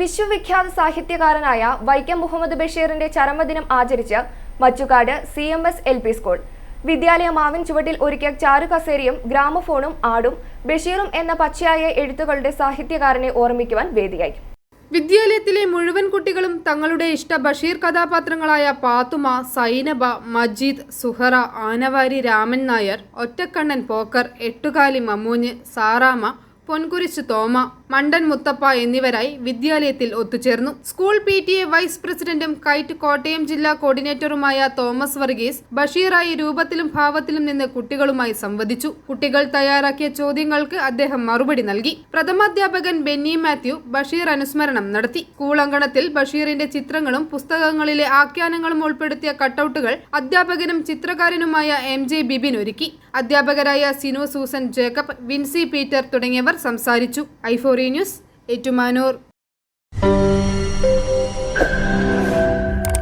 വിശ്വവിഖ്യാത സാഹിത്യകാരനായ വൈക്കം മുഹമ്മദ് ബഷീറിന്റെ ചരമദിനം ആചരിച്ച് Machukad C M S L P school. വിദ്യാലയ മാവിൻ ചുവട്ടിൽ ഒരുക്കിയ ചാരുകസേരയും ഗ്രാമഫോണും ആടും ബഷീറും എന്ന പച്ചയായ എഴുത്തുകളുടെ സാഹിത്യകാരനെ ഓർമ്മിക്കുവാൻ വേദിയായി. വിദ്യാലയത്തിലെ മുഴുവൻ കുട്ടികളും തങ്ങളുടെ ഇഷ്ട ബഷീർ കഥാപാത്രങ്ങളായ പാത്തുമ സൈനബ മജീദ് സുഹറ ആനവാരി രാമൻ നായർ ഒറ്റക്കണ്ണൻ പോക്കർ എട്ടുകാലി മമ്മൂഞ്ഞ് സാറാമ പൊൻകുരിശ് തോമ മണ്ടൻ മുത്തപ്പ എന്നിവരായി വിദ്യാലയത്തിൽ ഒത്തുചേർന്നു. School P T A vice പ്രസിഡന്റും കൈറ്റ് കോട്ടയം ജില്ലാ കോർഡിനേറ്ററുമായ തോമസ് വർഗീസ് ബഷീറായി രൂപത്തിലും ഭാവത്തിലും നിന്ന് കുട്ടികളുമായി സംവദിച്ചു. കുട്ടികൾ തയ്യാറാക്കിയ ചോദ്യങ്ങൾക്ക് അദ്ദേഹം മറുപടി നൽകി. പ്രഥമാധ്യാപകൻ ബെന്നി മാത്യു ബഷീർ അനുസ്മരണം നടത്തി. സ്കൂൾ അങ്കണത്തിൽ ബഷീറിന്റെ ചിത്രങ്ങളും പുസ്തകങ്ങളിലെ ആഖ്യാനങ്ങളും ഉൾപ്പെടുത്തിയ കട്ടൌട്ടുകൾ അധ്യാപകനും ചിത്രകാരനുമായ എം ജെ ബിബിൻ ഒരുക്കി. അധ്യാപകരായ Sinu Susan Jacob Vincy Peter തുടങ്ങിയവർ സംസാരിച്ചു. ഐഫോറി ന്യൂസ് ഏറ്റുമാനൂർ.